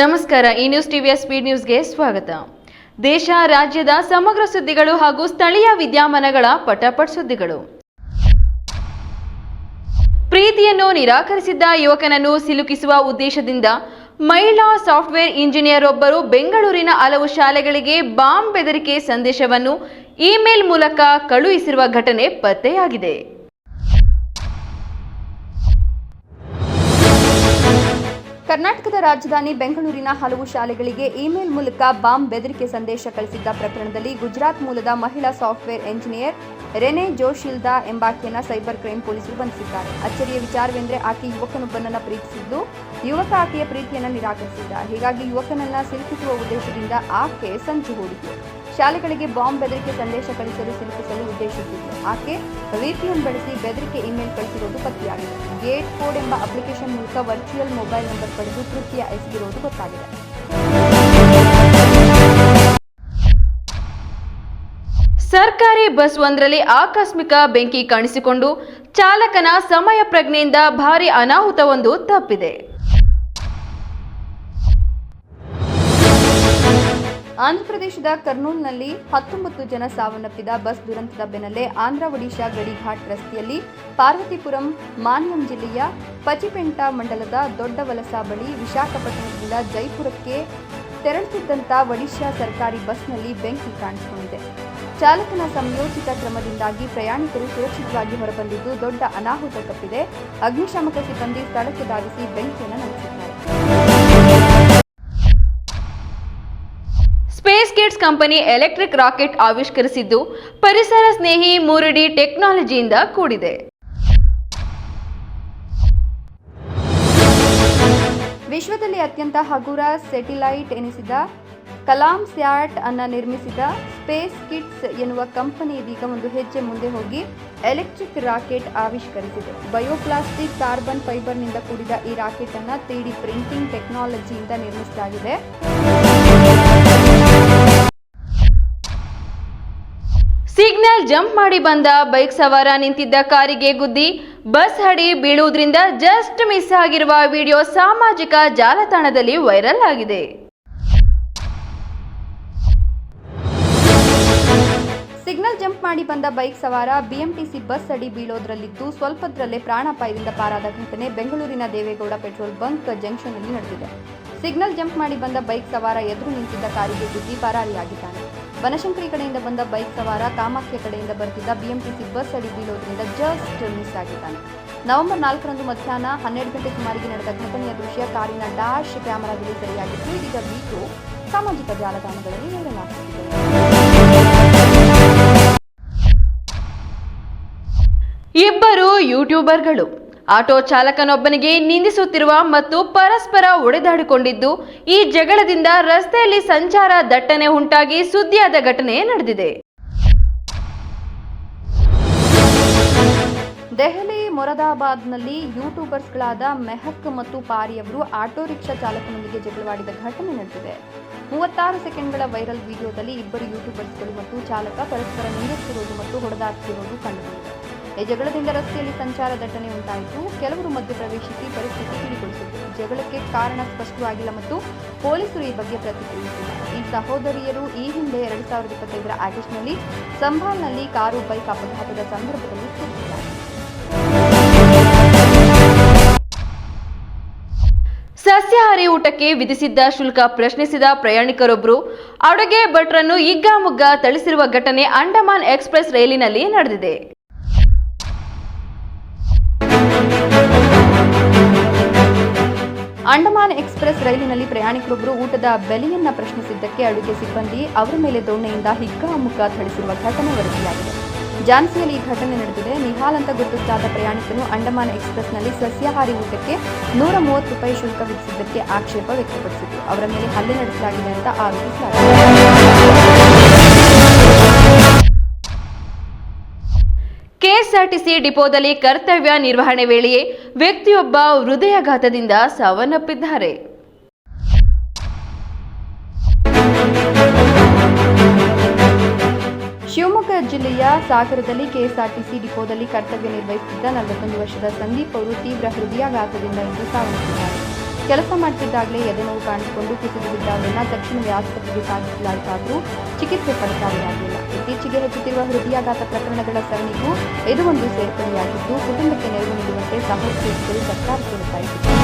ನಮಸ್ಕಾರ, ಈ ನ್ಯೂಸ್ ಟಿವಿಯ ಸ್ಪೀಡ್ ನ್ಯೂಸ್ಗೆ ಸ್ವಾಗತ. ದೇಶ, ರಾಜ್ಯದ ಸಮಗ್ರ ಸುದ್ದಿಗಳು ಹಾಗೂ ಸ್ಥಳೀಯ ವಿದ್ಯಮಾನಗಳ ಪಟಾಪಟ್ ಸುದ್ದಿಗಳು. ಪ್ರೀತಿಯನ್ನು ನಿರಾಕರಿಸಿದ್ದ ಯುವಕನನ್ನು ಸಿಲುಕಿಸುವ ಉದ್ದೇಶದಿಂದ ಮಹಿಳಾ ಸಾಫ್ಟ್ವೇರ್ ಇಂಜಿನಿಯರ್ ಒಬ್ಬರು ಬೆಂಗಳೂರಿನ ಹಲವು ಶಾಲೆಗಳಿಗೆ ಬಾಂಬ್ ಬೆದರಿಕೆ ಸಂದೇಶವನ್ನು ಇಮೇಲ್ ಮೂಲಕ ಕಳುಹಿಸಿರುವ ಘಟನೆ ಪತ್ತೆಯಾಗಿದೆ. ಕರ್ನಾಟಕದ ರಾಜಧಾನಿ ಬೆಂಗಳೂರಿನ ಹಲವು ಶಾಲೆಗಳಿಗೆ ಇಮೇಲ್ ಮೂಲಕ ಬಾಂಬ್ ಬೆದರಿಕೆ ಸಂದೇಶ ಕಳಿಸಿದ್ದ ಪ್ರಕರಣದಲ್ಲಿ ಗುಜರಾತ್ ಮೂಲದ ಮಹಿಳಾ ಸಾಫ್ಟ್ವೇರ್ ಎಂಜಿನಿಯರ್ ರೆನೆ ಜೋಶಿಲ್ದಾ ಎಂಬಾಕೆಯನ್ನ ಸೈಬರ್ ಕ್ರೈಮ್ ಪೊಲೀಸರು ಬಂಧಿಸಿದ್ದಾರೆ. ಅಚ್ಚರಿಯ ವಿಚಾರವೆಂದರೆ ಆಕೆ ಯುವಕನೊಬ್ಬನನ್ನ ಪ್ರೀತಿಸಿದ್ದು, ಯುವಕ ಆಕೆಯ ಪ್ರೀತಿಯನ್ನು ನಿರಾಕರಿಸಿದ್ದ. ಹೀಗಾಗಿ ಯುವಕನನ್ನ ಸಿಲುಕಿಸುವ ಉದ್ದೇಶದಿಂದ ಆಕೆ ಸಂಚು ಹೂಡಿತು ಶಾಲೆಗಳಿಗೆ ಬಾಂಬ್ ಬೆದರಿಕೆ ಸಂದೇಶ ಕಳಿಸಲು ಸಿಲುಕಿಸಲು ಉದ್ದೇಶಿಸಿದ್ದು ಆಕೆ ವಿಪಿಎನ್ ಬಳಸಿ ಬೆದರಿಕೆ ಇಮೇಲ್ ಕಳಿಸಿರುವುದು ಪತ್ತೆಯಾಗಿದೆ. ಗೇಟ್ ಕೋಡ್ ಎಂಬ ಅಪ್ಲಿಕೇಶನ್ ಮೂಲಕ ವರ್ಚುವಲ್ ಮೊಬೈಲ್ ನಂಬರ್ ಪಡೆದು ಕೃತ್ಯ ಎಸಗಿರುವುದು ಗೊತ್ತಾಗಿದೆ. ಸರ್ಕಾರಿ ಬಸ್ ಒಂದರಲ್ಲಿ ಆಕಸ್ಮಿಕ ಬೆಂಕಿ ಕಾಣಿಸಿಕೊಂಡು ಚಾಲಕನ ಸಮಯ ಪ್ರಜ್ಞೆಯಿಂದ ಭಾರಿ ಅನಾಹುತವೊಂದು ತಪ್ಪಿದೆ. ಆಂಧ್ರಪ್ರದೇಶದ ಕರ್ನೂಲ್ನಲ್ಲಿ ಹತ್ತೊಂಬತ್ತು ಜನ ಸಾವನ್ನಪ್ಪಿದ ಬಸ್ ದುರಂತದ ಬೆನ್ನಲ್ಲೇ ಆಂಧ್ರ, ಒಡಿಶಾ ಗಡಿಘಾಟ್ ರಸ್ತೆಯಲ್ಲಿ ಪಾರ್ವತಿಪುರಂ, ಮಾನ್ಯಂ ಜಿಲ್ಲೆಯ ಪಚಿಪೆಂಟ ಮಂಡಲದ ದೊಡ್ಡವಲಸ ಬಳಿ ವಿಶಾಖಪಟ್ಟಣದಿಂದ ಜೈಪುರಕ್ಕೆ ತೆರಳುತ್ತಿದ್ದಂಥ ಒಡಿಶಾ ಸರ್ಕಾರಿ ಬಸ್ನಲ್ಲಿ ಬೆಂಕಿ ಕಾಣಿಸಿಕೊಂಡಿದೆ. ಚಾಲಕನ ಸಂಯೋಜಿತ ಕ್ರಮದಿಂದಾಗಿ ಪ್ರಯಾಣಿಕರು ಸುರಕ್ಷಿತವಾಗಿ ಹೊರಬಂದಿದ್ದು ದೊಡ್ಡ ಅನಾಹುತ ತಪ್ಪಿದೆ. ಅಗ್ನಿಶಾಮಕ ಸಿಬ್ಬಂದಿ ಸ್ಥಳಕ್ಕೆ ಧಾವಿಸಿ ಬೆಂಕಿಯನ್ನು ನಂಬಿಸಿದ್ದಾರೆ. ಕಿಡ್ಸ್ ಕಂಪನಿ ಎಲೆಕ್ಟ್ರಿಕ್ ರಾಕೆಟ್ ಆವಿಷ್ಕರಿಸಿದ್ದು, ಪರಿಸರ ಸ್ನೇಹಿ ಮೂರು ಡಿ ಟೆಕ್ನಾಲಜಿಯಿಂದ ಕೂಡಿದೆ. ವಿಶ್ವದಲ್ಲಿ ಅತ್ಯಂತ ಹಗುರ ಸೆಟಿಲೈಟ್ ಎನಿಸಿದ ಕಲಾಂ ಸ್ಯಾಟ್ ಅನ್ನ ನಿರ್ಮಿಸಿದ ಸ್ಪೇಸ್ ಕಿಟ್ಸ್ ಎನ್ನುವ ಕಂಪನಿ ಇದೀಗ ಒಂದು ಹೆಜ್ಜೆ ಮುಂದೆ ಹೋಗಿ ಎಲೆಕ್ಟ್ರಿಕ್ ರಾಕೆಟ್ ಆವಿಷ್ಕರಿಸಿದೆ. ಬಯೋಪ್ಲಾಸ್ಟಿಕ್ ಕಾರ್ಬನ್ ಫೈಬರ್ನಿಂದ ಕೂಡಿದ ಈ ರಾಕೆಟ್ ಅನ್ನು ತ್ರೀ ಡಿ ಪ್ರಿಂಟಿಂಗ್ ಟೆಕ್ನಾಲಜಿಯಿಂದ ನಿರ್ಮಿಸಲಾಗಿದೆ. ಜಂಪ್ ಮಾಡಿ ಬಂದ ಬೈಕ್ ಸವಾರ ನಿಂತಿದ್ದ ಕಾರಿಗೆ ಗುದ್ದಿ, ಬಸ್ ಹಡಿ ಬೀಳುವುದರಿಂದ ಜಸ್ಟ್ ಮಿಸ್ ಆಗಿರುವ ವಿಡಿಯೋ ಸಾಮಾಜಿಕ ಜಾಲತಾಣದಲ್ಲಿ ವೈರಲ್ ಆಗಿದೆ. ಸಿಗ್ನಲ್ ಜಂಪ್ ಮಾಡಿ ಬಂದ ಬೈಕ್ ಸವಾರ ಬಿಎಂಟಿಸಿ ಬಸ್ ಅಡಿ ಬೀಳೋದ್ರಲ್ಲಿದ್ದು ಸ್ವಲ್ಪದ್ರಲ್ಲೇ ಪ್ರಾಣಾಪಾಯದಿಂದ ಪಾರಾದ ಘಟನೆ ಬೆಂಗಳೂರಿನ ದೇವೇಗೌಡ ಪೆಟ್ರೋಲ್ ಬಂಕ್ ಜಂಕ್ಷನ್ನಲ್ಲಿ ನಡೆದಿದೆ. ಸಿಗ್ನಲ್ ಜಂಪ್ ಮಾಡಿ ಬಂದ ಬೈಕ್ ಸವಾರ ಎದುರು ನಿಂತಿದ್ದ ಕಾರಿಗೆ ಗುದ್ದಿ ಪರಾರಿಯಾಗಿದ್ದಾನೆ. ಬನಶಂಕರಿ ಕಡೆಯಿಂದ ಬಂದ ಬೈಕ್ ಸವಾರ ಕಾಮಾಖ್ಯ ಕಡೆಯಿಂದ ಬರ್ತಿದ್ದ ಬಿಎಂಟಿಸಿ ಬಸ್ ಅಡಿ ಬೀಳೋದ್ರಿಂದ ಜಸ್ಟ್ ಮಿಸ್ ಆಗಿದ್ದಾನೆ. ನವೆಂಬರ್ ನಾಲ್ಕರಂದು ಮಧ್ಯಾಹ್ನ ಹನ್ನೆರಡು ಗಂಟೆ ಸುಮಾರಿಗೆ ನಡೆದ ಘಟನೆಯ ದೃಶ್ಯ ಕಾರಿನ ಡ್ಯಾಶ್ ಕ್ಯಾಮೆರಾದಲ್ಲಿ ಸೆರೆಯಾಗಿತ್ತು. ಇದೀಗ ವೀಡಿಯೋ ಸಾಮಾಜಿಕ ಜಾಲತಾಣಗಳಲ್ಲಿ ಆಗ್ತಿದೆ. ಇಬ್ಬರು ಯೂಟ್ಯೂಬರ್ಗಳು ಆಟೋ ಚಾಲಕನೊಬ್ಬನಿಗೆ ನಿಂದಿಸುತ್ತಿರುವ ಮತ್ತು ಪರಸ್ಪರ ಒಡೆದಾಡಿಕೊಂಡಿದ್ದು, ಈ ಜಗಳದಿಂದ ರಸ್ತೆಯಲ್ಲಿ ಸಂಚಾರ ದಟ್ಟಣೆ ಉಂಟಾಗಿ ಸುದ್ದಿಯಾದ ಘಟನೆ ನಡೆದಿದೆ. ದೆಹಲಿ, ಮೊರದಾಬಾದ್ನಲ್ಲಿ ಯೂಟ್ಯೂಬರ್ಸ್ಗಳಾದ ಮೆಹಕ್ ಮತ್ತು ಪಾರಿ ಅವರು ಆಟೋ ರಿಕ್ಷಾ ಚಾಲಕನೊಂದಿಗೆ ಜಗಳವಾಡಿದ ಘಟನೆ ನಡೆದಿದೆ. ಮೂವತ್ತಾರು ಸೆಕೆಂಡ್ಗಳ ವೈರಲ್ ವಿಡಿಯೋದಲ್ಲಿ ಇಬ್ಬರು ಯೂಟ್ಯೂಬರ್ಸ್ಗಳು ಮತ್ತು ಚಾಲಕ ಪರಸ್ಪರ ನಿಂದಿಸುತ್ತಿರುವುದು ಮತ್ತು ಹೊಡೆದಾಡುತ್ತಿರುವುದು ಕಂಡುಬಂದಿದೆ. ಈ ಜಗಳದಿಂದ ರಸ್ತೆಯಲ್ಲಿ ಸಂಚಾರ ದಟ್ಟಣೆ ಉಂಟಾಯಿತು. ಕೆಲವರು ಮಧ್ಯಪ್ರವೇಶಿಸಿ ಪರಿಸ್ಥಿತಿ ತಿಳಿಗೊಳಿಸಿದರು ಜಗಳಕ್ಕೆ ಕಾರಣ ಸ್ಪಷ್ಟವಾಗಿಲ್ಲ ಮತ್ತು ಪೊಲೀಸರು ಈ ಬಗ್ಗೆ ಪ್ರತಿಕ್ರಿಯಿಸಿಲ್ಲ. ಈ ಸಹೋದರಿಯರು ಈ ಹಿಂದೆ ಎರಡು ಸಾವಿರದ ಇಪ್ಪತ್ತೈದರ ಆಗಸ್ಟ್ನಲ್ಲಿ ಸಂಭಾಲ್ನಲ್ಲಿ ಕಾರು, ಬೈಕ್ ಅಪಘಾತದ ಸಂದರ್ಭದಲ್ಲಿ ಸಸ್ಯಾಹಾರಿ ಊಟಕ್ಕೆ ವಿಧಿಸಿದ್ದ ಶುಲ್ಕ ಪ್ರಶ್ನಿಸಿದ ಪ್ರಯಾಣಿಕರೊಬ್ಬರು ಅಡುಗೆ ಭಟ್ರನ್ನು ಇಗ್ಗಾಮುಗ್ಗ ಥಳಿಸಿರುವ ಘಟನೆ ಅಂಡಮಾನ್ ಎಕ್ಸ್ಪ್ರೆಸ್ ರೈಲಿನಲ್ಲಿ ನಡೆದಿದೆ. ಅಂಡಮಾನ್ ಎಕ್ಸ್ಪ್ರೆಸ್ ರೈಲಿನಲ್ಲಿ ಪ್ರಯಾಣಿಕರೊಬ್ಬರು ಊಟದ ಬೆಲೆಯನ್ನ ಪ್ರಶ್ನಿಸಿದ್ದಕ್ಕೆ ಅಡುಗೆ ಸಿಬ್ಬಂದಿ ಅವರ ಮೇಲೆ ದೊಣ್ಣೆಯಿಂದ ಹಿಗ್ಗಾಮುಗ್ಗ ಥಳಿಸಿರುವ ಘಟನೆ ವರದಿಯಾಗಿದೆ. ಝಾನ್ಸಿಯಲ್ಲಿ ಈ ಘಟನೆ ನಡೆದಿದೆ. ನಿಹಾಲ್ ಅಂತ ಗುರುತಿಸಲಾದ ಪ್ರಯಾಣಿಕನು ಅಂಡಮಾನ್ ಎಕ್ಸ್ಪ್ರೆಸ್ನಲ್ಲಿ ಸಸ್ಯಾಹಾರಿ ಊಟಕ್ಕೆ ನೂರ ಮೂವತ್ತು ರೂಪಾಯಿ ಶುಲ್ಕ ವಿಧಿಸಿದ್ದಕ್ಕೆ ಆಕ್ಷೇಪ ವ್ಯಕ್ತಪಡಿಸಿತು ಅವರ ಮೇಲೆ ಹಲ್ಲೆ ನಡೆಸಲಾಗಿದೆ ಅಂತ ಆರೋಪಿಸಲಾಗಿದೆ. ಕೆಎಸ್ಆರ್ಟಿಸಿ ಡಿಪೋದಲ್ಲಿ ಕರ್ತವ್ಯ ನಿರ್ವಹಣೆ ವೇಳೆಯೇ ವ್ಯಕ್ತಿಯೊಬ್ಬ ಹೃದಯಾಘಾತದಿಂದ ಸಾವನ್ನಪ್ಪಿದ್ದಾರೆ. ಶಿವಮೊಗ್ಗ ಜಿಲ್ಲೆಯ ಸಾಗರದಲ್ಲಿ ಕೆಎಸ್ಆರ್ಟಿಸಿ ಡಿಪೋದಲ್ಲಿ ಕರ್ತವ್ಯ ನಿರ್ವಹಿಸುತ್ತಿದ್ದ ನಲವತ್ತೊಂದು ವರ್ಷದ ಸಂದೀಪ್ ಅವರು ತೀವ್ರ ಹೃದಯಾಘಾತದಿಂದ ಇಂದು ಸಾವನ್ನಪ್ಪಿದ್ದಾರೆ. ಕೆಲಸ ಮಾಡುತ್ತಿದ್ದಾಗಲೇ ಎದೆನೋವು ಕಾಣಿಸಿಕೊಂಡು ಕುಸಿದು ಬಿದ್ದವರನ್ನ ತಕ್ಷಣವೇ ಆಸ್ಪತ್ರೆಗೆ ಸಾಗಿಸಲಾಯಿತಾದರೂ ಚಿಕಿತ್ಸೆ ಫಲಕಾರಿಯಾಗಿಲ್ಲ ಇತ್ತೀಚೆಗೆ ಹೆಚ್ಚುತ್ತಿರುವ ಹೃದಯಾಘಾತ ಪ್ರಕರಣಗಳ ಸರಣಿಗೂ ಇದು ಒಂದು ಸೇರ್ಪಡೆಯಾಗಿದ್ದು, ಕುಟುಂಬಕ್ಕೆ ನೆರವು ನೀಡುವಂತೆ ಸಹೋದ್ಯೋಗಿಗಳು ಸರ್ಕಾರಕ್ಕೆ ಒತ್ತಾಯಿಸಿದ್ದಾರೆ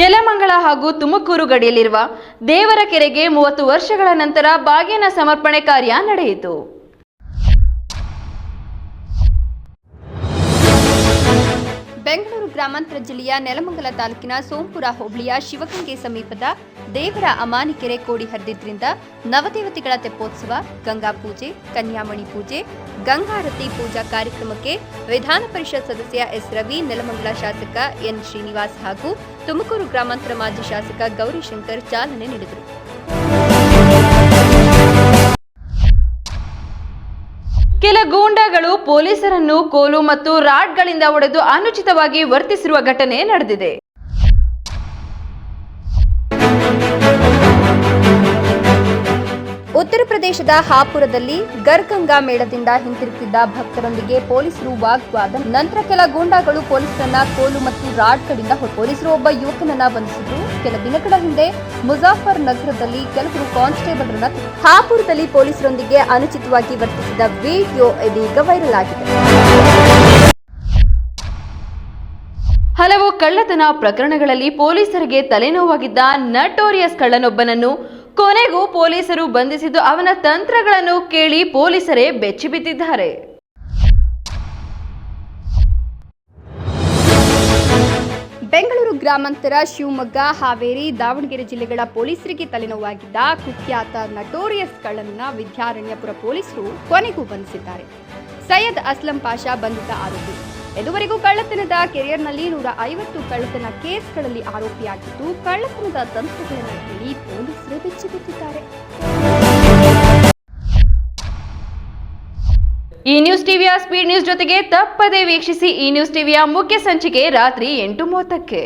ನೆಲಮಂಗಲ ಹಾಗೂ ತುಮಕೂರು ಗಡಿಯಲ್ಲಿರುವ ದೇವರ ಕೆರೆಗೆ ಮೂವತ್ತು ವರ್ಷಗಳ ನಂತರ ಬಾಗಿನ ಸಮರ್ಪಣೆ ಕಾರ್ಯ ನಡೆಯಿತು. ಬೆಂಗಳೂರು ಗ್ರಾಮಾಂತರ ಜಿಲ್ಲೆಯ ನೆಲಮಂಗಲ ತಾಲೂಕಿನ ಸೋಂಪುರ ಹೋಬಳಿಯ ಶಿವಗಂಗೆ ಸಮೀಪದ ದೇವರ ಅಮಾನಿಕೆರೆ ಕೋಡಿ ಹರಿದಿದ್ರಿಂದ ನವದೇವತೆಗಳ ತೆಪ್ಪೋತ್ಸವ, ಗಂಗಾ ಪೂಜೆ, ಕನ್ಯಾಮಣಿ ಪೂಜೆ, ಗಂಗಾರತಿ ಪೂಜಾ ಕಾರ್ಯಕ್ರಮಕ್ಕೆ ವಿಧಾನ ಪರಿಷತ್ ಸದಸ್ಯ ಎಸ್ ರವಿ, ನೆಲಮಂಗಲ ಶಾಸಕ ಎನ್ ಶ್ರೀನಿವಾಸ್ ಹಾಗೂ ತುಮಕೂರು ಗ್ರಾಮಾಂತರ ಮಾಜಿ ಶಾಸಕ ಗೌರಿಶಂಕರ್ ಚಾಲನೆ ನೀಡಿದರು. ಕೆಲ ಗೂಂಡಾಗಳು ಪೊಲೀಸರನ್ನು ಕೋಲು ಮತ್ತು ರಾಡ್ಗಳಿಂದ ಹೊಡೆದು ಅನುಚಿತವಾಗಿ ವರ್ತಿಸಿರುವ ಘಟನೆ ನಡೆದಿದೆ. ಉತ್ತರ ಪ್ರದೇಶದ ಹಾಪುರದಲ್ಲಿ ಗರ್ಗಂಗಾ ಮೇಳದಿಂದ ಹಿಂತಿರುಗಿದ್ದ ಭಕ್ತರೊಂದಿಗೆ ಪೊಲೀಸರು ವಾಗ್ವಾದ. ನಂತರ ಕೆಲ ಗೂಂಡಾಗಳು ಪೊಲೀಸರನ್ನ ಕೋಲು ಮತ್ತು ರಾಡ್ಗಳಿಂದ ಕಡಿಂದ ಪೊಲೀಸರು ಒಬ್ಬ ಯುವಕನನ್ನ ಬಂಧಿಸಿದ್ರು. ಕೆಲ ದಿನಗಳ ಹಿಂದೆ ಮುಜಾಫರ್ ನಗರದಲ್ಲಿ ಕೆಲವರು ಕಾನ್ಸ್ಟೇಬಲ್ರನ್ನ ಹಾಪುರದಲ್ಲಿ ಪೊಲೀಸರೊಂದಿಗೆ ಅನುಚಿತವಾಗಿ ವರ್ತಿಸಿದ ವಿಡಿಯೋ ಇದೀಗ ವೈರಲ್ ಆಗಿದೆ. ಹಲವು ಕಳ್ಳತನ ಪ್ರಕರಣಗಳಲ್ಲಿ ಪೊಲೀಸರಿಗೆ ತಲೆನೋವಾಗಿದ್ದ ನಟೋರಿಯಸ್ ಕಳ್ಳನೊಬ್ಬನನ್ನು ಕೊನೆಗೂ ಪೊಲೀಸರು ಬಂಧಿಸಿದ್ದು ಅವನ ತಂತ್ರಗಳನ್ನು ಕೇಳಿ ಪೊಲೀಸರೇ ಬೆಚ್ಚಿಬಿದ್ದಿದ್ದಾರೆ ಬೆಂಗಳೂರು ಗ್ರಾಮಾಂತರ ಶಿವಮೊಗ್ಗ, ಹಾವೇರಿ, ದಾವಣಗೆರೆ ಜಿಲ್ಲೆಗಳ ಪೊಲೀಸರಿಗೆ ತಲೆನೋವಾಗಿದ್ದ ಕುಖ್ಯಾತ ನಟೋರಿಯಸ್ ಕಳ್ಳನ ವಿದ್ಯಾರಣ್ಯಪುರ ಪೊಲೀಸರು ಕೊನೆಗೂ ಬಂಧಿಸಿದ್ದಾರೆ. ಸೈಯದ್ ಅಸ್ಲಂ ಪಾಷಾ ಬಂಧಿತ ಆರೋಪಿ. ಇದುವರೆಗೂ ಕಳ್ಳತನದ ಕೆರಿಯರ್ನಲ್ಲಿ ನೂರ ಐವತ್ತು ಕಳ್ಳತನ ಕೇಸ್ಗಳಲ್ಲಿ ಆರೋಪಿಯಾಗಿದ್ದು, ಕಳ್ಳತನದ ತಂತ್ರಗಳನ್ನು ಕೇಳಿ ಪೊಲೀಸರು ಬೆಚ್ಚಿಬಿಟ್ಟಿದ್ದಾರೆ. ಈ ನ್ಯೂಸ್ ಟಿವಿಯ ಸ್ಪೀಡ್ ನ್ಯೂಸ್ ಜೊತೆಗೆ ತಪ್ಪದೇ ವೀಕ್ಷಿಸಿ ಈ ನ್ಯೂಸ್ ಟಿವಿಯ ಮುಖ್ಯ ಸಂಚಿಕೆ ರಾತ್ರಿ ಎಂಟು ಮೂವತ್ತಕ್ಕೆ.